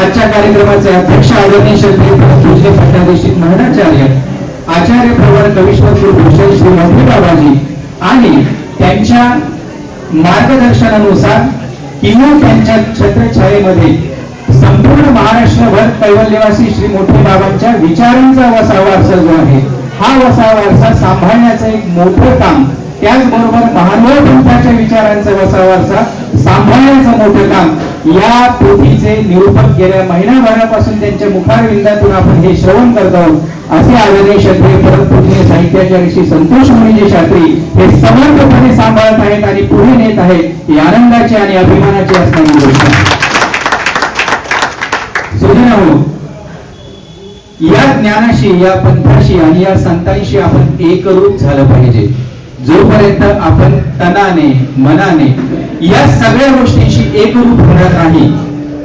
आजच्या कार्यक्रमाचे अध्यक्ष आदरणीय श्री पूज्य पट्टाधीशित महणाचार्य आचार्य प्रवण कविश्वर भूषण श्री मोठे बाबाजी आणि त्यांच्या मार्गदर्शनानुसार किंवा त्यांच्या छत्रछायेमध्ये संपूर्ण महाराष्ट्रभर कैवल्यवासी श्री मोठे बाबांच्या विचारांचा वसा वारसा जो आहे हा वसा वारसा सांभाळण्याचं एक मोठं काम त्याचबरोबर महानुभाव पंथाच्या विचारांचा वसा वारसा सांभाळण्याचं मोठं काम या पोथीचे निरूपण गेल्या महिनाभरापासून त्यांच्या मुखारविंदातून आपण हे श्रवण करत आहोत. असे आदरणीय श्रद्धेय परमपूजनीय साहित्याच्या ऋषी संतोष मुनीजी शास्त्री हे समर्थपणे सांभाळत आहेत आणि पुढे नेत आहेत. ही आनंदाची आणि अभिमानाची असणारी गोष्ट. या ज्ञानाशी या पंथाशी आणि या संतांशी आपण एकरूप झालं पाहिजे. जोपर्यंत आपण तनाने मनाने या सगळ्या गोष्टींशी एकरूप होणार नाही.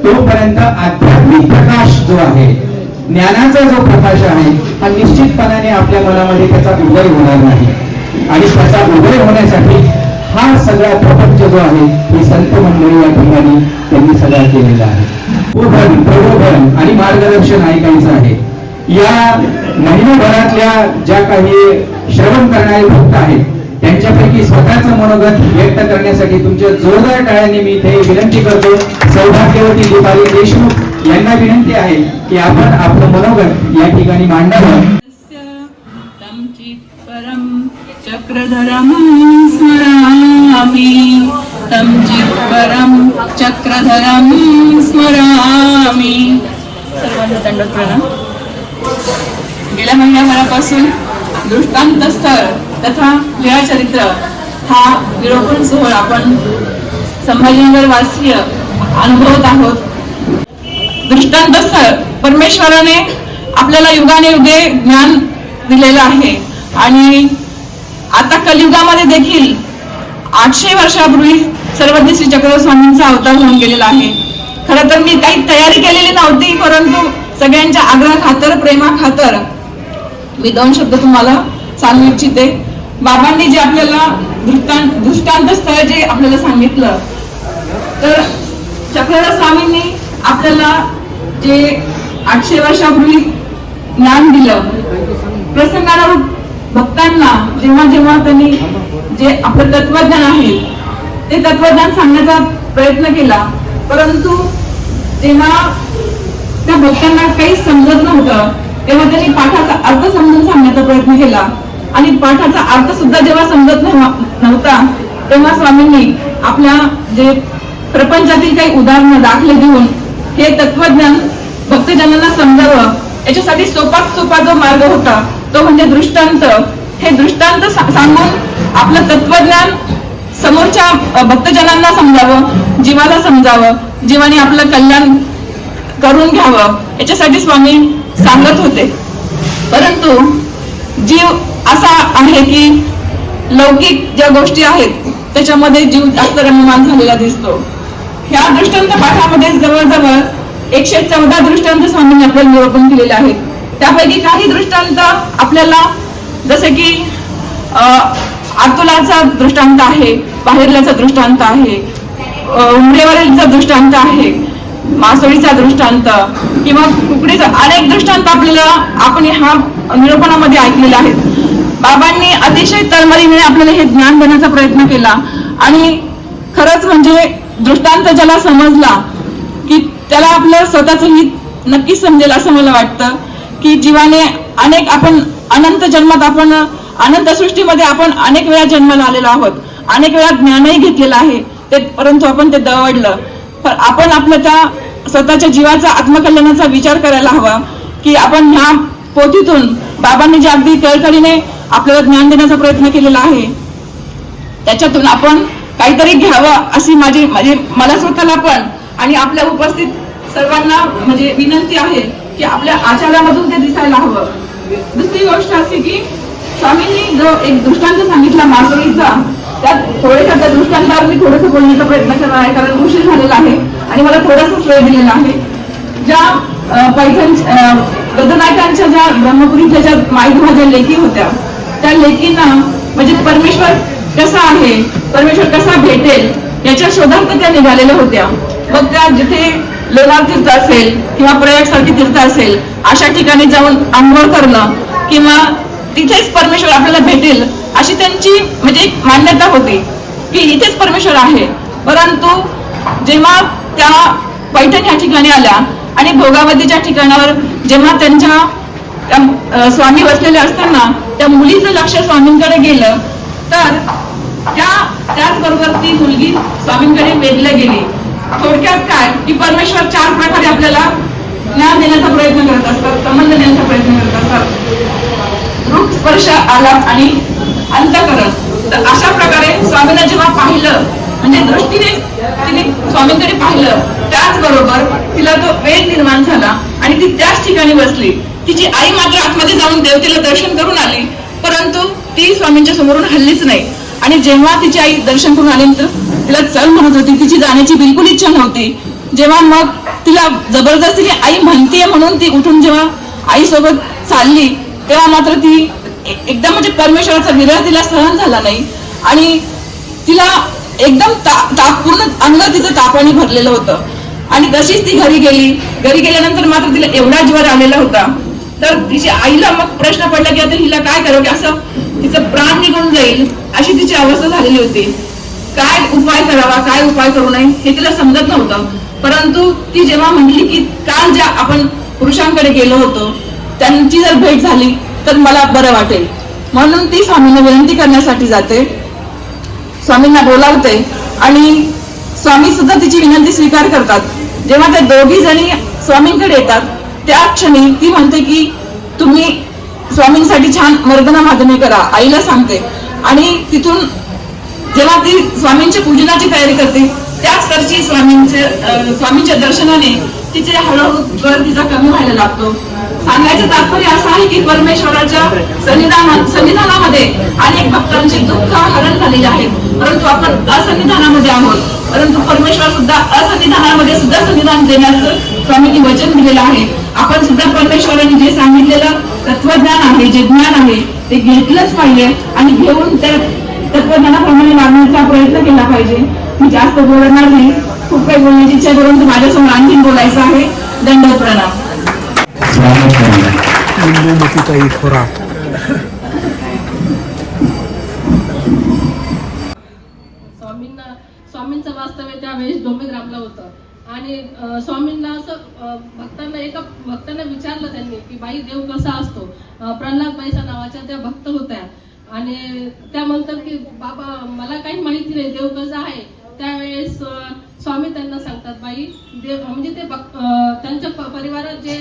तोपर्यंत आध्यात्मिक प्रकाश जो आहे ज्ञानाचा जो प्रकाश आहे हा निश्चितपणाने आपल्या मनामध्ये त्याचा उदय होणार नाही. आणि त्याचा उदय होण्यासाठी हा सगळा प्रपंच जो आहे हे संत मंडळी या ठिकाणी त्यांनी सगळा केलेला आहे. प्रबोधन प्रबोधन आणि मार्गदर्शन ऐकायचं आहे. या महिनाभरातल्या ज्या काही श्रवण करणारे भक्त आहेत त्यांच्यापैकी स्वतःचं मनोगत व्यक्त करण्यासाठी तुमच्या जोरदार टाळ्याने मी इथे विनंती करतो. सौभाग्यवती दीपाली देशमुख यांना विनंती आहे की आपण आपलं मनोगत या ठिकाणी मांडावं. परम चित्परं चक्रधरं स्मरामि. तं चित्परं चक्रधरं स्मरामि. सर्वांना प्रणाम गेल्या महिन्याभरापासून दृष्टांत स्थळ तथा लीळाचरित्र हा विलोपन सोहळा आपण संभाजीनगर वासीय अनुभवत आहोत. दृष्टांत स्थळ परमेश्वराने आपल्याला युगाने युगे ज्ञान दिलेलं आहे. आणि आता कलियुगामध्ये देखील आठशे वर्षापूर्वी सर्वज्ञ श्री चक्रधर स्वामींचा अवतार होऊन गेलेला आहे. खरं तर मी काही तयारी केलेली नव्हती परंतु सगळ्यांच्या आग्रह खातर प्रेमा खातर मी दोन शब्द तुम्हाला सांगू इच्छिते. बाबांनी जे आपल्याला दृष्टांत दृष्टांत स्थळ जे आपल्याला सांगितलं तर चक्रधर स्वामींनी आपल्याला जे आठशे वर्षापूर्वी ज्ञान दिलं प्रसंगानुरूप भक्तांना जेव्हा जेव्हा त्यांनी जे आपलं तत्वज्ञान आहे ते तत्वज्ञान सांगण्याचा प्रयत्न केला. परंतु जेव्हा त्या भक्तांना काही समजत नव्हतं. तेव्हा त्यांनी पाठाचा अर्थ समजून सांगण्याचा प्रयत्न केला. आणि पाठाचा अर्थ सुद्धा जेव्हा समजत नव्ह- नव्हता तेव्हा स्वामींनी आपल्या जे प्रपंचातील काही उदाहरणं दाखले देऊन हे तत्वज्ञान भक्तजनांना समजावं याच्यासाठी सोपात सोपा जो मार्ग होता तो म्हणजे दृष्टांत. हे दृष्टांत सांगून आपलं तत्वज्ञान समोरच्या भक्तजनांना समजावं जीवाला समजावं जीवाने आपलं कल्याण करून घ्यावं याच्यासाठी स्वामी सांगत होते. परंतु जीव असा आहे की लौकिक ज्या गोष्टी आहेत त्याच्यामध्ये जीव जास्त रममान झालेला दिसतो. ह्या दृष्टांत पाठामध्ये जवळजवळ एकशे चौदा दृष्टांत स्वामींनी आपल्याला निरूपण केलेले आहेत. त्यापैकी काही दृष्टांत आपल्याला जसे की आतुलाचा दृष्टांत आहे बाहेरल्याचा दृष्टांत आहे अं, दृष्टांत आहे मासोळीचा दृष्टांत किंवा कुकडीचा अनेक दृष्टांत आपल्याला आपण ह्या निरूपणामध्ये ऐकलेले आहेत. बाबांनी अतिशय तळमळीने आपल्याला हे ज्ञान देण्याचा प्रयत्न केला. आणि खरंच म्हणजे दृष्टांत ज्याला समजला की त्याला आपलं स्वतःचं हित नक्कीच समजेल असं मला वाटतं की जीवाने अनेक आपण अनंत जन्मात आपण अनंत सृष्टीमध्ये आपण अनेक वेळा जन्माला आलेलो आहोत. अनेक वेळा ज्ञानही घेतलेलं आहे. ते परंतु आपण ते दवडलं पण आपण आपल्या त्या स्वतःच्या जीवाचा आत्मकल्याणाचा विचार करायला हवा की आपण ह्या पोथीतून बाबांनी जे अगदी कळकळीने आपल्याला ज्ञान देण्याचा प्रयत्न केलेला आहे त्याच्यातून आपण काहीतरी घ्यावं अशी माझी म्हणजे मला स्वतःला पण आणि आपल्या उपस्थित सर्वांना म्हणजे विनंती आहे की आपल्या आचारामधून ते दिसायला हवं. दुसरी गोष्ट अशी की स्वामींनी जो एक दृष्टांत सांगितला मासोळीचा त्यात थोड्याशा त्या दृष्टांतावर मी थोडंसं बोलण्याचा प्रयत्न करणार आहे कारण उशीर झालेला आहे आणि मला थोडासा वेळ दिलेला आहे. ज्या अं, पैठण गदनायकांच्या ज्या ब्रह्मपुरीच्या ज्या माईभा ज्या लेखी होत्या त्या लेखींना म्हणजे परमेश्वर कसा आहे परमेश्वर कसा भेटेल याच्या शोधार्थ त्या निघालेल्या होत्या. मग त्या जिथे लोणार तीर्थ असेल किंवा प्रयाग सारखी तीर्थ असेल अशा ठिकाणी जाऊन आंघोळ करणं किंवा तिथेच परमेश्वर आपल्याला भेटेल अशी त्यांची म्हणजे एक मान्यता होती की इथेच परमेश्वर आहे. परंतु जेव्हा त्या पैठण या ठिकाणी आल्या आणि भोगावतीच्या ठिकाणावर जेव्हा त्यांच्या त्या, स्वामी बसलेले असताना त्या मुलीचं लक्ष स्वामींकडे गेलं तर त्या त्याचबरोबर ती मुलगी स्वामींकडे वेधल्या गेली. थोडक्यात काय? की परमेश्वर चार प्रकारे आपल्याला ज्ञान देण्याचा प्रयत्न करत असतात संबंध देण्याचा प्रयत्न करत असतात. रूप स्पर्श आला आणि अंतकरण. तर अशा प्रकारे स्वामींना जेव्हा पाहिलं म्हणजे दृष्टीने तिने स्वामींकडे पाहिलं त्याचबरोबर तिला तो वेद निर्माण झाला आणि ती त्याच ठिकाणी बसली. तिची आई मात्र आतमध्ये जाऊन देवतेला दर्शन करून आली परंतु ती स्वामींच्या समोरून हल्लीच नाही. आणि जेव्हा तिची आई दर्शन करून आल्यानंतर तिला चल म्हणत होती. तिची जाण्याची बिलकुल इच्छा नव्हती. जेव्हा मग तिला जबरदस्तीने आई म्हणतीये म्हणून ती उठून जेव्हा आई सोबत चालली तेव्हा मात्र ती एकदम म्हणजे परमेश्वराचा विरह तिला सहन झाला नाही. आणि तिला एकदम ता- पूर्ण अंग तिचं तापाने भरलेलं होतं. आणि तशीच ती घरी गेली. घरी गेल्यानंतर मात्र तिला एवढा ज्वर आलेला होता. तर तिच्या आईला मग प्रश्न पडला की आता हिला काय करावं? की असं तिचं प्राण निघून जाईल अशी तिची अवस्था झालेली होती. काय उपाय करावा? काय उपाय करू नये? हे तिला समजत नव्हतं. परंतु ती जेव्हा म्हटली की काल ज्या आपण पुरुषांकडे गेलो होतो त्यांची जर भेट झाली तर मला बरं वाटेल. म्हणून ती स्वामींना विनंती करण्यासाठी जाते. स्वामींना बोलावते आणि स्वामी सुद्धा तिची विनंती स्वीकार करतात. जेव्हा त्या दोघी जणी स्वामींकडे येतात त्या क्षणी ती म्हणते की तुम्ही स्वामींसाठी छान मर्दना माधने करा आईला सांगते. आणि तिथून जेव्हा ती स्वामींच्या पूजनाची तयारी करते त्याच तरची स्वामींचे स्वामींच्या दर्शनाने तिचे हळूहळू गर तिचा कमी व्हायला लागतो. सांगायचं तात्पर्य असं आहे की परमेश्वराच्या सन्निधान सन्निधानामध्ये अनेक भक्तांचे दुःख हरण झालेले आहेत परंतु आपण असंविधानामध्ये आहोत. परंतु परमेश्वर सुद्धा असंविधानामध्ये सुद्धा संविधान देण्याचं स्वामींनी वचन दिलेलं आहे. आपण सुद्धा परमेश्वराने जे सांगितलेलं तत्वज्ञान आहे जे ज्ञान आहे ते घेतलंच पाहिजे आणि घेऊन त्या तत्वज्ञानाप्रमाणे वागण्याचा प्रयत्न केला पाहिजे. मी जास्त बोलणार नाही. खूप काही बोलण्याची इच्छा करून माझ्यासमोर आणखीन बोलायचं आहे. दंड प्रणाम स्वागत करूया लिंबूमतीचा इथोरा स्वामींना स्वामींचं वास्तव्य त्यावेळेस डोंबेग्रामला होतं. आणि स्वामींना असं भक्तांना एका भक्तांना विचारलं त्यांनी की बाई देव कसा असतो? प्रल्हाद बाईसा नावाच्या त्या भक्त होत्या. आणि त्या म्हणतात की बाबा मला काही माहिती नाही देव कसा आहे? त्यावेळेस स्वामी त्यांना सांगतात बाई दे म्हणजे ते त्यांच्या परिवारात जे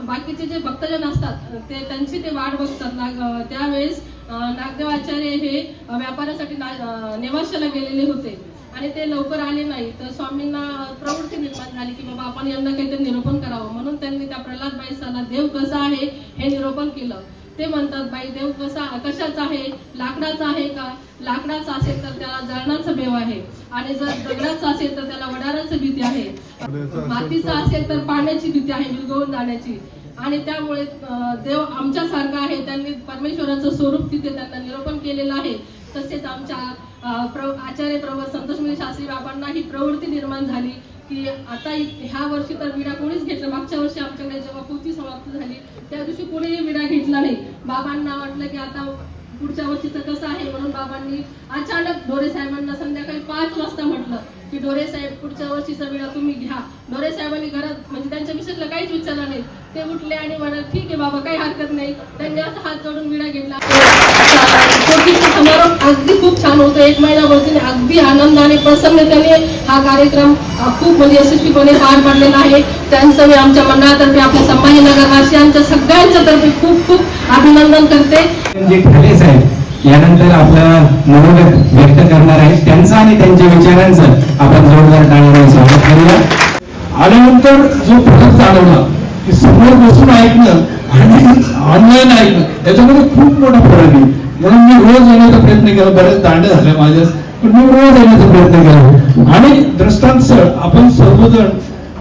बाकीचे जे भक्तजन असतात ते त्यांची ते वाट बघतात. नाग- त्यावेळेस नागदेवाचार्य नागदेव आचार्य हे व्यापारासाठी ना- नेवाशाला गेलेले होते आणि ते लवकर आले नाही. तर स्वामींना प्रवृत्ती निर्माण झाली की बाबा आपण यांना काहीतरी निरोपण करावं. म्हणून त्यांनी त्या प्रल्हाद बाईसाला देव कसा आहे? हे निरोपण केलं. ते म्हणतात बाई देव कसा कशाचा आहे? लाकडाचा आहे का? लाकडाचा असेल तर त्याला जळणाचं बेव आहे. आणि जर दगडाचा असेल तर त्याला वडाराचं भीती आहे. मातीचा असेल तर पाण्याची भीती आहे विरघळून जाण्याची आणि त्यामुळे देव आमच्यासारखा आहे. त्यांनी परमेश्वराचं स्वरूप तिथे त्यांना निरूपण केलेलं आहे. तसेच आमच्या प्र आचार्य प्रभू संतोषमणी शास्त्री बाबांना ही प्रवृत्ती निर्माण झाली. की आता ह्या वर्षी तर विडा कोणीच घेतला मागच्या वर्षी आमच्याकडे जेव्हा पोथी समाप्त झाली त्या दिवशी कोणीही विडा घेतला नाही. बाबांना वाटलं की आता पुढच्या वर्षीचं कसं आहे म्हणून बाबांनी अचानक ढोरे साहेबांना संध्याकाळी पाच वाजता म्हटलं की ढोरे साहेब पुढच्या वर्षीचा विडा तुम्ही घ्या. ढोरे साहेबांनी घरात म्हणजे त्यांच्या विषयातलं काहीच विचारलं नाही. ते उठले आणि म्हणाले ठीक आहे बाबा काही हरकत नाही. त्यांनी असं हात जोडून विडा घेतला. समारोप अगदी खूप छान होतो. एक महिना बसून अगदी आनंदाने प्रसन्नतेने हा कार्यक्रम खूप म्हणजे यशस्वीपणे पार पडलेला आहे. त्यांचं मी आमच्या मंडळातर्फे आपल्या संभाजीनगर वासियांच्या सगळ्यांच्या तर्फे खूप खूप अभिनंदन करते. जे ठाले साहेब यानंतर आपलं मनोगत व्यक्त करणार आहेत त्यांचं आणि त्यांच्या विचारांचं आपण जोरदार टाळ्याने स्वागत करूया. आल्यानंतर जो प्रकल्प चालवला समोर बसून ऐकणं आणि ऑनलाईन ऐकणं याच्यामध्ये खूप मोठा फरक आहे. म्हणून मी रोज येण्याचा प्रयत्न केला बऱ्याच दांड्या झाल्या माझ्या पण मी रोज येण्याचा प्रयत्न केला. आणि दृष्टांत सर आपण सर्वजण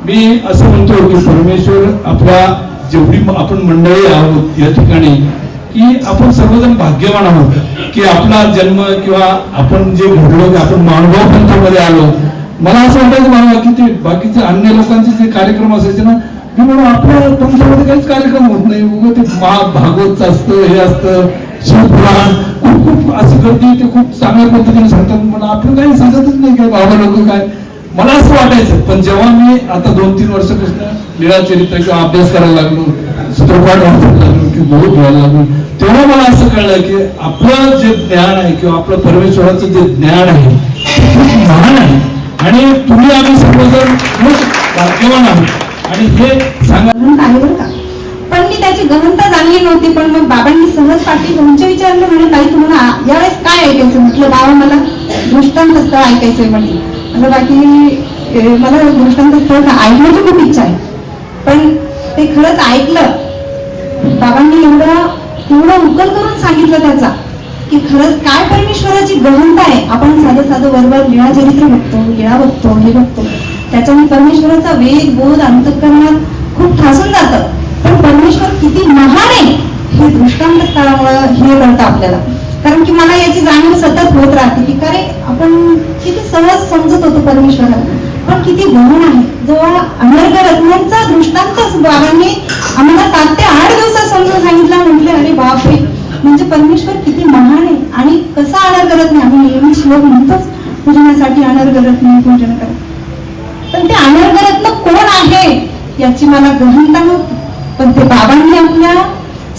मी असं म्हणतो की परमेश्वर आपल्या जेवढी आपण मंडळी आहोत या ठिकाणी की आपण सर्वजण भाग्यवान आहोत की आपला जन्म किंवा आपण जे घडलो की आपण मानभाव पंथामध्ये आलो. मला असं वाटायचं मला की ते बाकीचे अन्य लोकांचे जे कार्यक्रम असायचे ना की म्हणून आपल्या तुमच्यामध्ये काहीच कार्यक्रम होत नाही. उगं ते महा भागवतचं असतं हे असतं. शिवपुराण खूप खूप असं गर्दी ते खूप चांगल्या पद्धतीने सांगतात. म्हणून आपण काही सांगतच नाही काय बाबा लोक काय. मला असं वाटायचं पण जेव्हा मी आता दोन तीन वर्ष लीळा चरित्र किंवा अभ्यास करायला लागलो सूत्रपाठ वाचायला लागलो की बोध व्हायला लागलो तेव्हा मला असं कळलं की आपलं जे ज्ञान आहे किंवा आपलं परमेश्वराचं जे ज्ञान आहे ते खूप महान आहे. आणि तुम्ही आम्ही सर्वजण खूप भाग्यवान आहोत. आणि हे सांगून आहे बरं का. पण मी त्याची गहनता जाणली नव्हती पण मग बाबांनी सहज पाठी तुमच्या विचारलं म्हणे बाई तुम्हाला यावेळेस काय ऐकायचं म्हटलं बाबा मला दृष्टांत स्थळ ऐकायचंय म्हटलं म्हटलं बाकी मला दृष्टांत स्थळ ऐकण्याची खूप इच्छा आहे. पण ते खरंच ऐकलं. बाबांनी एवढं एवढं उकल करून सांगितलं त्याचा की खरंच काय परमेश्वराची गहनता आहे. आपण साधं साधं वरवर लिळा चरित्र बघतो लिळा बघतो हे बघतो. त्याच्यामुळे परमेश्वराचा वेग बोध अंतकरणात खूप ठासून जातं. पण परमेश्वर किती महान आहे हे दृष्टांत स्थळामुळं हे कळतं आपल्याला. कारण की मला याची जाणीव सतत होत राहते की अरे आपण किती सहज समजत होतो परमेश्वराला. पण किती गहन आहे. जेव्हा अनर्ग रत्नांचा दृष्टांत बाबांनी आम्हाला सात ते आठ दिवसात समजून सांगितला म्हटले अरे बापरे म्हणजे परमेश्वर किती महान आहे आणि कसा अनर्ग करत नाही आम्ही नेहमी श्लोक म्हणतोच पूजनासाठी अनर्ग करत नाही पूजन करत पण ते अनर्गरत्न कोण आहे याची मला गहनता नव्हती. पण ते बाबांनी आपल्या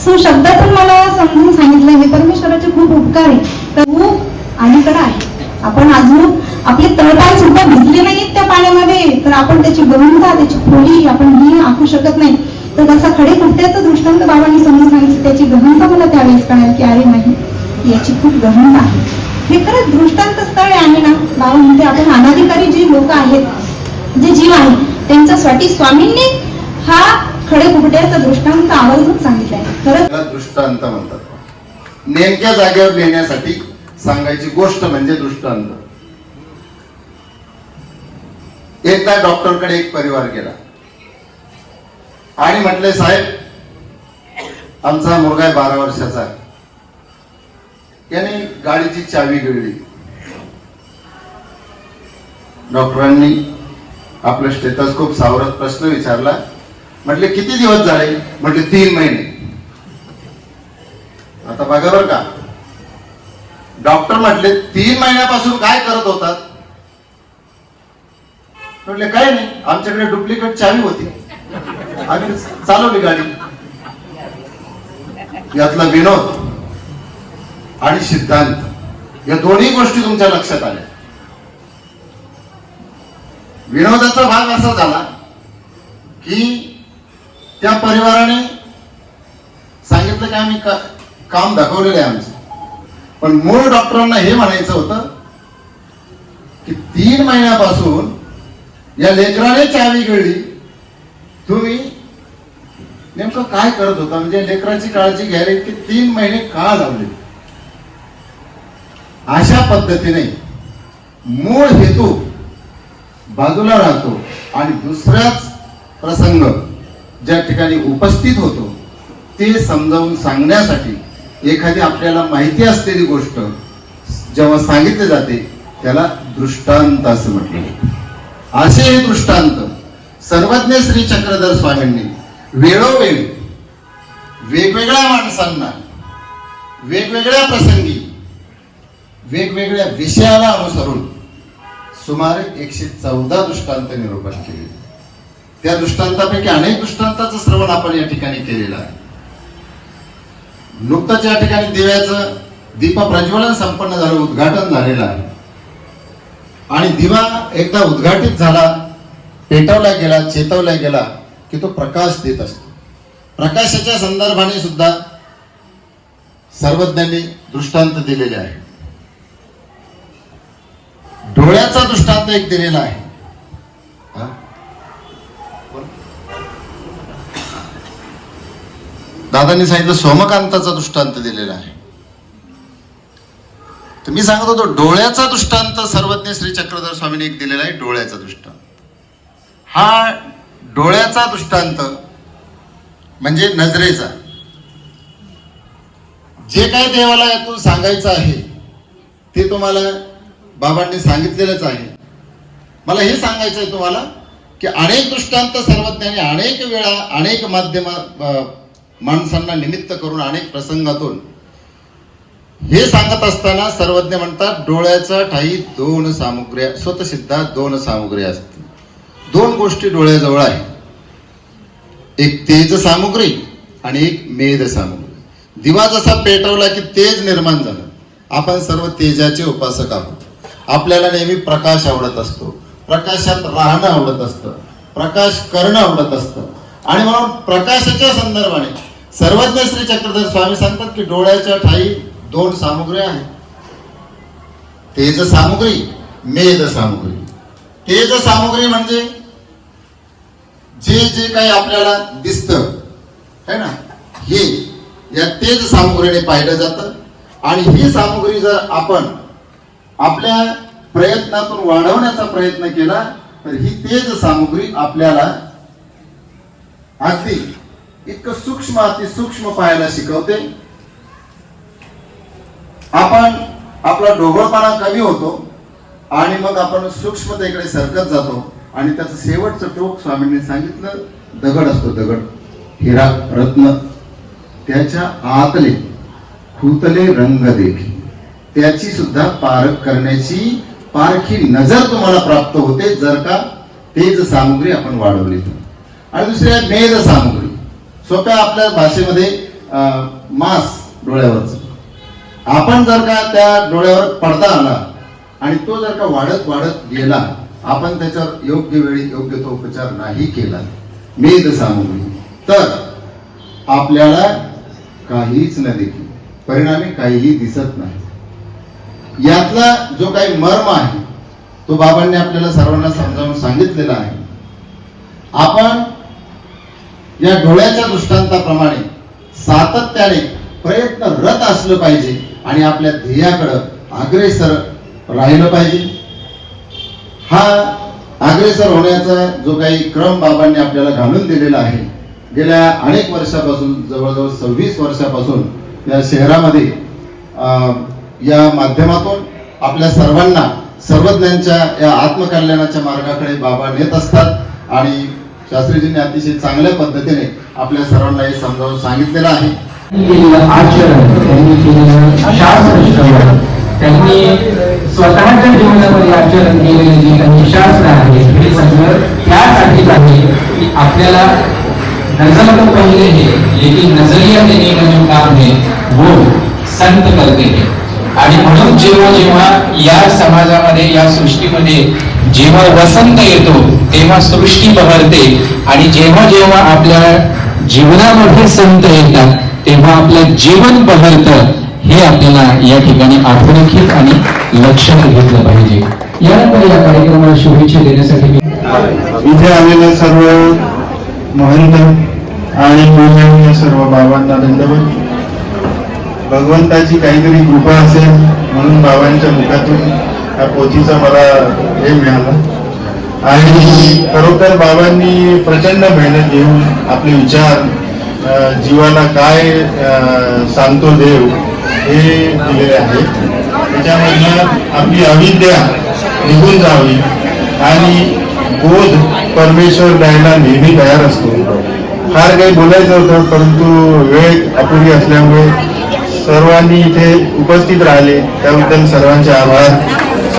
सुशब्दातून मला समजून सांगितलं हे परमेश्वराचे खूप उपकार आहे तर खूप अलीकडे आहे. आपण अजून आपले तळपाय सुद्धा भिजले नाहीत त्या पाण्यामध्ये. तर आपण त्याची गहनता त्याची खोली आपण ही आखू शकत नाही. तर तसा खडे कुट्ट्याचं दृष्टांत बाबांनी समजून सांगितलं. त्याची गहनता मला त्यावेळेस कळाली की अरे नाही याची खूप गहनता आहे. हे खरंच दृष्टांत स्थळ आहे ना. बाबा म्हणते आपण अनाधिकारी जी लोक आहेत जे जीव आहेत त्यांच्यासाठी स्वामींनी हा खडे कुकड्याचा दृष्टांत आवर्जून सांगितलाय खरंच दृष्टांत म्हणतात. नेमक्या जागेवर नेण्यासाठी सांगायची गोष्ट म्हणजे दृष्टांत. एकदा डॉक्टरकडे एक परिवार गेला. आणि म्हटले साहेब आमचा मुलगा आहे बारा वर्षाचा याने गाडीची चावी गिळली. डॉक्टरांनी आपलं स्टेथोस्कोप सावरत प्रश्न विचारला. म्हटले किती दिवस झाले? म्हटले तीन महिने. आता बघा बरं का. डॉक्टर म्हटले तीन महिन्यापासून काय करत होतात? म्हटले काय नाही आमच्याकडे डुप्लिकेट चावी होती. आम्ही चालवली गाडी. यातला विनोद आणि सिद्धांत या दोन्ही गोष्टी तुमच्या लक्षात आल्या. विनोदाचा भाग असा झाला की त्या परिवाराने सांगितलं की आम्ही का- काम दाखवलेलं आहे आमचं. पण मूळ डॉक्टरांना हे म्हणायचं होतं की तीन महिन्यापासून या लेकराने चावी गिळली तुम्ही नेमकं काय करत होता? म्हणजे लेकराची काळजी घ्यायला की तीन महिने का लावले? अशा पद्धतीने मूळ हेतू बाजूला राहतो आणि दुसराच प्रसंग ज्या ठिकाणी उपस्थित होतो ते समजावून सांगण्यासाठी एखादी आपल्याला माहिती असलेली गोष्ट जेव्हा सांगितली जाते त्याला दृष्टांत असं म्हटलं असे हे दृष्टांत सर्वज्ञ श्री चक्रधर स्वामींनी वेळोवेळी वेगवेगळ्या माणसांना वेगवेगळ्या प्रसंगी वेगवेगळ्या विषयाला अनुसरून सुमारे एकशे चौदा दृष्टांत निरूपण केले. त्या दृष्टांतापैकी अनेक दृष्टांताचं श्रवण आपण या ठिकाणी केलेलं आहे. नुकतंच या ठिकाणी दिव्याचं दीप प्रज्वलन संपन्न झालं उद्घाटन झालेलं आहे. आणि दिवा एकदा उद्घाटित झाला पेटवला गेला चेतवला गेला की तो प्रकाश देत असतो. प्रकाशाच्या संदर्भाने सुद्धा सर्वज्ञांनी दृष्टांत दिलेले आहे डोळ्याचा दृष्टांत एक दिलेला आहे. दादांनी सांगितलं सोमकांताचा दृष्टांत दिलेला आहे. तर मी सांगत होतो डोळ्याचा दृष्टांत सर्वज्ञ श्री चक्रधर स्वामीने एक दिलेला आहे डोळ्याचा दृष्टांत. हा डोळ्याचा दृष्टांत म्हणजे नजरेचा. जे काही देवाला यातून सांगायचं आहे ते तुम्हाला बाबांनी सांगितलेलंच आहे. मला हे सांगायचं आहे तुम्हाला की अनेक दृष्टांत सर्वज्ञांनी अनेक वेळा अनेक माध्यम माणसांना निमित्त करून अनेक प्रसंगातून हे सांगत असताना सर्वज्ञ म्हणतात डोळ्याचा ठाई दोन सामुग्र्या स्वतसिद्धा दोन सामुग्री असते दोन गोष्टी डोळ्याजवळ आहे. एक तेज सामुग्री आणि एक मेद सामुग्री. दिवा जसा पेटवला की तेज निर्माण झालं. आपण सर्व तेजाचे उपासक आहोत. आपल्याला नेहमी प्रकाश आवडत असतो. प्रकाशात राहणं आवडत असतं. प्रकाश करणं आवडत असतं. आणि म्हणून प्रकाशाच्या संदर्भाने सर्वज्ञ श्री चक्रधर स्वामी सांगतात की डोळ्याच्या ठाई दोन सामुग्री आहेत. तेज सामुग्री मेद सामुग्री. तेज सामुग्री म्हणजे जे जे काही आपल्याला दिसतं है ना? हे या तेज सामुग्रीने पाहिलं जातं. आणि ही सामुग्री जर आपण आपल्या प्रयत्नातून वाढवण्याचा प्रयत्न केला तर ही तेज सामुग्री आपल्याला अगदी इतकं सूक्ष्म अति सूक्ष्म पाहायला शिकवते. आपण आपला ढोबळपणा कमी होतो आणि मग आपण सूक्ष्मतेकडे सरकत जातो आणि त्याचं शेवटचं टोक स्वामींनी सांगितलं दगड असतो दगड हिरा रत्न त्याच्या आतले खुतले रंग देखी. त्याची सुद्धा पारख करण्याची पारखी नजर तुम्हाला प्राप्त होते जर का तेज सामुग्री आपण वाढवली. तर आणि दुसरी आहे मेध सामुग्री. सोप्या आपल्या भाषेमध्ये मास डोळ्यावरच. आपण जर का त्या डोळ्यावर पडदा आला आणि तो जर का वाढत वाढत गेला आपण त्याच्यावर योग्य वेळी योग्य तो उपचार नाही केला. मेध सामुग्री. तर आपल्याला काहीच न देखील परिणामी काहीही दिसत नाही. यातला जो काही मर्म आहे तो बाबांनी आपल्याला सर्वांना समजावून सांगितलेला आहे. आपण या डोळ्याच्या दृष्टांताप्रमाणे सातत्याने प्रयत्नरत असलं पाहिजे आणि आपल्या ध्येयाकडं अग्रेसर राहिलं पाहिजे. हा अग्रेसर होण्याचा जो काही क्रम बाबांनी आपल्याला घालून दिलेला आहे गेल्या अनेक वर्षापासून जवळजवळ सव्वीस वर्षापासून या शहरामध्ये अं, या माध्यमातून आपल्या सर्वांना सर्वज्ञांच्या या आत्मकल्याणाच्या मार्गाकडे बाबा नेत असतात. आणि शास्त्रीजींनी अतिशय चांगल्या पद्धतीने आपल्या सर्वांना हे समजावून सांगितलेलं आहे. आचरण त्यांनी केलेलं शास्त्र त्यांनी स्वतःच्या जीवनामध्ये आचरण केलेले जे काही शास्त्र आहे हे सगळं त्यासाठीच आहे की आपल्याला नजर तो पहिले हे लेकिन नजरिया देने का जो काम है वो हो, संत करते हैं. आणि म्हणून जेव्हा जेव्हा या समाजामध्ये या सृष्टीमध्ये जेव्हा वसंत येतो तेव्हा सृष्टी बहरते. आणि जेव्हा जेव्हा आपल्या जीवनामध्ये संत येतात तेव्हा आपलं जीवन बहरतं हे आपल्याला या ठिकाणी आठवणीत आणि लक्षात घेतलं पाहिजे. यानंतर या कार्यक्रमाला शुभेच्छा देण्यासाठी इथे आलेले सर्व महंत आणि सर्व बाबांना धन्यवाद. भगवंताची काहीतरी कृपा असेल म्हणून बाबांच्या मुखातून या पोथीचा मला हे मिळालं. आणि खरोखर बाबांनी प्रचंड मेहनत घेऊन आपले विचार जीवाला काय सांगतो देव हे दिलेले आहेत त्याच्यामधनं आपली अविद्या निघून जावी आणि बोध परमेश्वर द्यायला नेहमी तयार असतो. फार काही बोलायचं होतं परंतु वेळ अपुरी असल्यामुळे सर्वांनी इथे उपस्थित राहिले. त्याबद्दल सर्वांचे आभार.